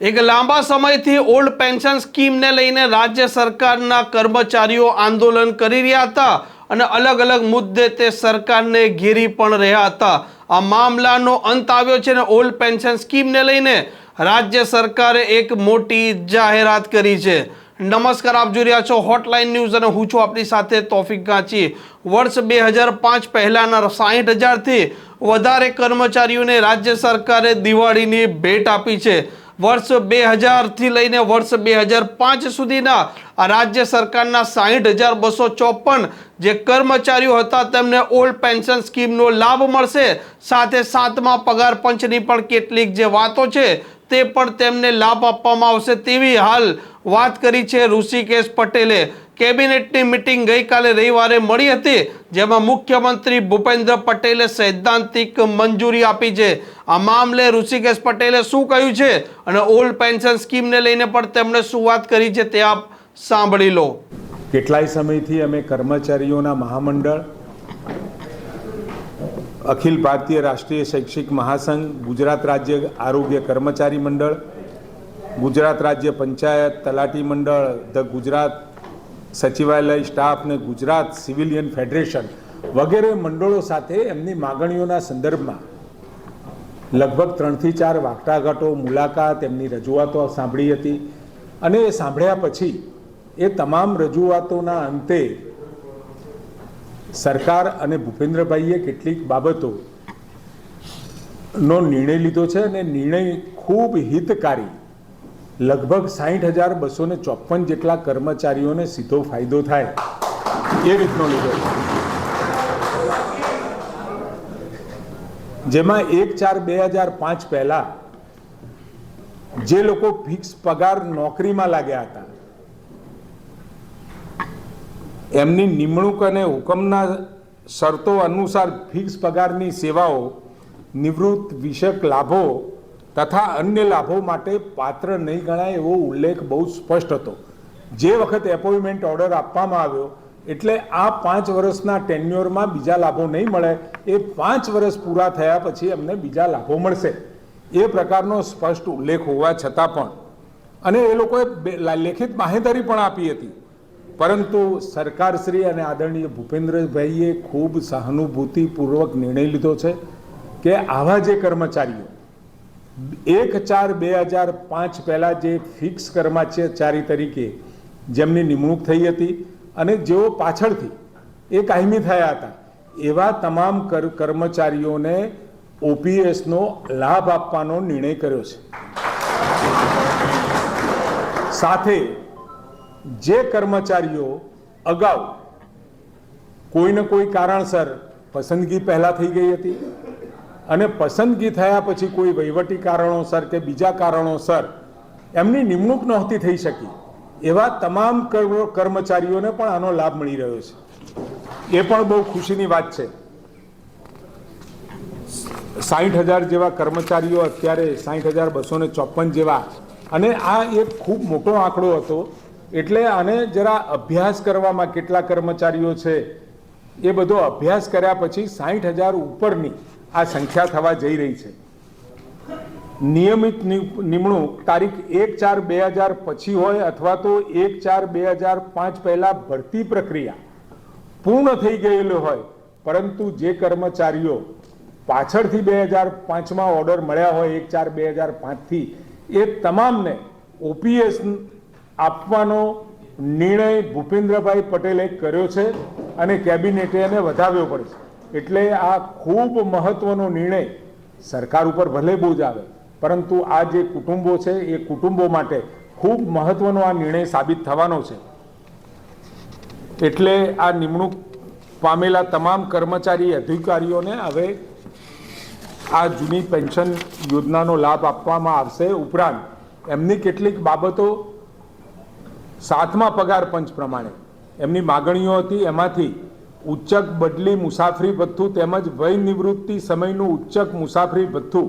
એક લાંબા સમયથી ઓલ્ડ પેન્શન સ્કીમને લઈને રાજ્ય સરકારના કર્મચારીઓ આંદોલન કરી રહ્યા હતા અને અલગ અલગ મુદ્દે તે સરકારને ઘેરી પણ રહ્યા હતા. આ મામલાનો અંત આવ્યો છે અને ઓલ્ડ પેન્શન સ્કીમને લઈને રાજ્ય સરકારે એક મોટી જાહેરાત કરી છે. નમસ્કાર, આપ જોઈ રહ્યા છો હોટલાઇન ન્યૂઝ અને હું છું આપની સાથે તોફિક ગાંચી. વર્ષ બે હજાર પાંચ પહેલાંના સાહીઠ હજારથી વધારે કર્મચારીઓને રાજ્ય સરકારે દિવાળીની ભેટ આપી છે. વર્ષ બે હજારથી લઈને વર્ષ બે હજાર પાંચ સુધીના આ રાજ્ય સરકારના સાહીઠ હજાર બસો ચોપન જે કર્મચારીઓ હતા તેમને ઓલ્ડ પેન્શન સ્કીમનો લાભ મળશે. સાથે સાતમા પગાર પંચની પણ કેટલીક જે વાતો છે તે પણ તેમને લાભ આપવામાં આવશે તેવી હાલ વાત કરી છે ઋષિકેશ પટેલે. કેબિનેટની મિટિંગ ગઈકાલે રવિવારે મળી હતી, જેમાં મુખ્યમંત્રી ભૂપેન્દ્ર પટેલે સૈદ્ધાંતિક મંજૂરી આપી છે. આ મામલે ઋષિકેશ પટેલે શું કહ્યું છે અને ઓલ્ડ પેન્શન સ્કીમને લઈને પણ તેમણે શું વાત કરી છે તે આપ સાંભળી લો. કેટલાય સમયથી અમે કર્મચારીઓના મહામંડળ અખિલ ભારતીય રાષ્ટ્રીય શૈક્ષિક મહાસંઘ, ગુજરાત રાજ્ય આરોગ્ય કર્મચારી મંડળ, ગુજરાત રાજ્ય પંચાયત તલાટી મંડળ, ધ ગુજરાત સચિવાલય સ્ટાફ ને ગુજરાત સિવિલિયન ફેડરેશન વગેરે મંડળો સાથે એમની માગણીઓના સંદર્ભમાં લગભગ ત્રણથી ચાર વાટાઘાટો, મુલાકાત, એમની રજૂઆતો સાંભળી હતી. અને એ સાંભળ્યા પછી એ તમામ રજૂઆતોના અંતે સરકાર અને ભૂપેન્દ્રભાઈએ કેટલીક બાબતો નો નિર્ણય લીધો છે અને નિર્ણય ખૂબ હિતકારી, લગભગ સાહીઠ હજાર બસો ને ચોપન જેટલા કર્મચારીઓને સીધો ફાયદો થાય. એ રીતનો લીધો. જેમાં એક ચાર બે હજાર પાંચ પહેલા જે લોકો ફિક્સ પગાર નોકરીમાં લાગ્યા હતા એમની નિમણૂક અને હુકમના શરતો અનુસાર ફિક્સ પગારની સેવાઓ, નિવૃત્ત વિષયક લાભો તથા અન્ય લાભો માટે પાત્ર નહીં ગણાય એવો ઉલ્લેખ બહુ સ્પષ્ટ હતો. જે વખત એપોઇન્ટમેન્ટ ઓર્ડર આપવામાં આવ્યો એટલે આ પાંચ વર્ષના ટેન્યુઅરમાં બીજા લાભો નહીં મળે, એ પાંચ વર્ષ પૂરા થયા પછી એમને બીજા લાભો મળશે. એ પ્રકારનો સ્પષ્ટ ઉલ્લેખ હોવા છતાં પણ. અને એ લોકોએ લેખિત માહિતી પણ આપી હતી. પરંતુ સરકારશ્રી અને આદરણીય ભૂપેન્દ્રભાઈએ ખૂબ સહાનુભૂતિપૂર્વક નિર્ણય લીધો છે કે આવા જે કર્મચારીઓ, એક ચાર બે હજાર પાંચ પહેલાં જે ફિક્સ કર્મચારી તરીકે જેમની નિમણૂક થઈ હતી અને જેઓ પાછળથી એ કાયમી થયા હતા, એવા તમામ કર્મચારીઓને ઓપીએસનો લાભ આપવાનો નિર્ણય કર્યો છે. સાથે જે કર્મચારીઓ અગાઉ કોઈને કોઈ કારણસર પસંદગી પહેલાં થઈ ગઈ હતી અને પસંદગી થયા પછી કોઈ વહીવટી કારણોસર કે બીજા કારણોસર એમની નિમણૂક નહોતી થઈ શકી, એવા તમામ કર્મ- કર્મચારીઓને પણ આનો લાભ મળી રહ્યો છે. એ પણ બહુ ખુશીની વાત છે. સાહીઠ હજાર જેવા કર્મચારીઓ અત્યારે સાહીઠ હજાર બસો ચોપન જેવા, અને આ એક ખૂબ મોટો આંકડો હતો. એટલે આને જરા અભ્યાસ કરવામાં કેટલા કર્મચારીઓ છે, એ બધો અભ્યાસ કર્યા પછી સાહીઠ હજાર ઉપરની આ સંખ્યા થવા જઈ રહી છે. નિયમિત નિમણૂક તારીખ એક ચાર બે હજાર પછી હોય અથવા તો એક ચાર બે હજાર પાંચ પહેલા ભરતી પ્રક્રિયા પૂર્ણ થઈ ગયેલો હોય, પરંતુ જે કર્મચારીઓ પાછળથી બે હજાર પાંચમાં ઓર્ડર મળ્યા હોય, એક ચાર બે હજાર પાંચથી, એ તમામને ઓપીએસ આપવાનો નિર્ણય ભૂપેન્દ્રભાઈ પટેલે કર્યો છે અને કેબિનેટે એને વધાવ્યો પડે છે. એટલે આ ખૂબ મહત્વનો નિર્ણય સરકાર ઉપર ભલે બોજ આવે, પરંતુ આ જે કુટુંબો છે એ કુટુંબો માટે ખૂબ મહત્વનો આ નિર્ણય સાબિત થવાનો છે. એટલે આ નિમણૂક પામેલા તમામ કર્મચારી અધિકારીઓને હવે આ જૂની પેન્શન યોજનાનો લાભ આપવામાં આવશે ઉપરાંત એમની કેટલીક બાબતો સાતમા પગાર પંચ પ્રમાણે. એમની માગણીઓ હતી એમાંથી ઉચ્ચક બદલી મુસાફરી ભથ્થું તેમજ વય નિવૃત્તિ સમયનું ઉચ્ચક મુસાફરી ભથ્થું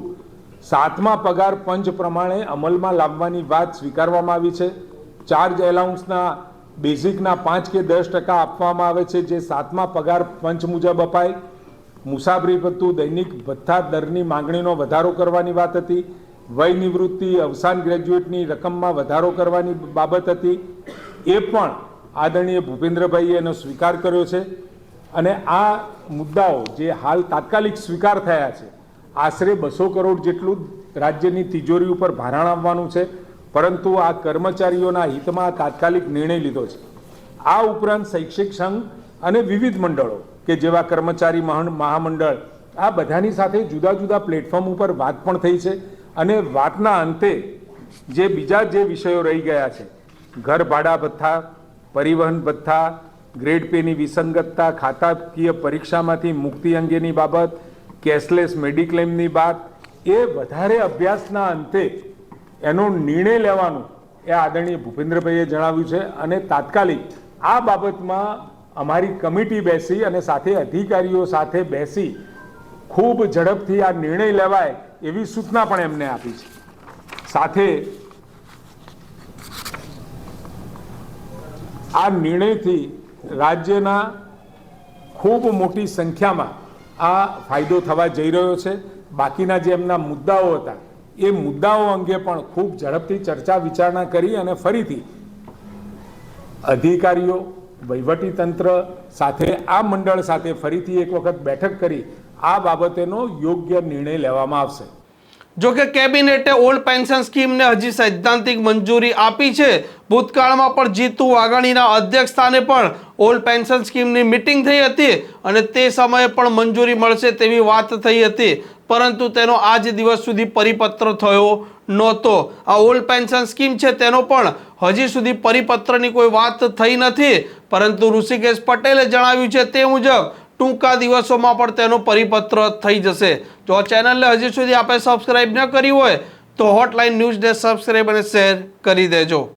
સાતમા પગાર પંચ પ્રમાણે અમલમાં લાવવાની વાત સ્વીકારવામાં આવી છે. ચાર્જ એલાઉન્સના બેઝિકના પાંચ કે દસ ટકા આપવામાં આવે છે જે સાતમા પગાર પંચ મુજબ અપાય. મુસાફરી ભથ્થું દૈનિક ભથ્થા દરની માંગણીનો વધારો કરવાની વાત હતી. વય નિવૃત્તિ અવસાન ગ્રેજ્યુએટની રકમમાં વધારો કરવાની બાબત હતી. એ પણ આદરણીય ભૂપેન્દ્રભાઈએ એનો સ્વીકાર કર્યો છે. અને આ મુદ્દાઓ જે હાલ તાત્કાલિક સ્વીકાર થયા છે, આશરે બસો કરોડ જેટલું રાજ્યની તિજોરી ઉપર ભારણ આવવાનું છે. પરંતુ આ કર્મચારીઓના હિતમાં તાત્કાલિક નિર્ણય લીધો છે. આ ઉપરાંત શૈક્ષિક સંઘ અને વિવિધ મંડળો કે જેવા કર્મચારી મહા- મહામંડળ, આ બધાની સાથે જુદા જુદા પ્લેટફોર્મ ઉપર વાત પણ થઈ છે. અને વાતના અંતે જે બીજા જે વિષયો રહી ગયા છે, ઘર ભાડા ભથ્થા, પરિવહન ભથ્થા ગ્રેડ પેની વિસંગતતા, ખાતાકીય પરીક્ષામાંથી મુક્તિ અંગેની બાબત કેશલેસ મેડિક્લેમની વાત, એ વધારે અભ્યાસના અંતે એનો નિર્ણય લેવાનું એ આદરણીય ભૂપેન્દ્રભાઈએ જણાવ્યું છે અને તાત્કાલિક આ બાબતમાં અમારી કમિટી બેસી અને સાથે અધિકારીઓ સાથે બેસી ખૂબ ઝડપથી આ નિર્ણય લેવાય એવી સૂચના પણ એમને આપી છે. સાથે આ નિર્ણયથી રાજ્યના ખૂબ મોટી સંખ્યામાં આ ફાયદો થવા જઈ રહ્યો છે. બાકીના જે એમના મુદ્દાઓ હતા, એ મુદ્દાઓ અંગે પણ ખૂબ ઝડપથી ચર્ચા વિચારણા કરી અને ફરીથી અધિકારીઓ, વહીવટીતંત્ર સાથે, આ મંડળ સાથે ફરીથી એક વખત બેઠક કરી આ બાબતેનો યોગ્ય નિર્ણય લેવામાં આવશે. જો કે કેબિનેટે ઓલ્ડ પેન્શન સ્કીમને હજી સૈદ્ધાંતિક મંજૂરી આપી છે, ભૂતકાળમાં પણ જીતુ વાઘાણીના અધ્યક્ષ સ્થાને પણ ઓલ્ડ પેન્શન સ્કીમની મિટિંગ થઈ હતી અને તે સમયે પણ મંજૂરી મળશે તેવી વાત થઈ હતી, પરંતુ તેનો આજ દિવસ સુધી પરિપત્ર થયો નહોતો. આ ઓલ્ડ પેન્શન સ્કીમ છે તેનો પણ હજી સુધી પરિપત્રની કોઈ વાત થઈ નથી, પરંતુ ઋષિકેશ પટેલે જણાવ્યું છે તે મુજબ ટૂંકા દિવસોમાં પણ તેનો પરિપત્ર થઈ જશે. જો ચેનલને હજી સુધી આપણે સબસ્ક્રાઈબ ન કરી હોય, તો હોટલાઇન ન્યૂઝને સબસ્ક્રાઈબ અને શેર કરી દેજો.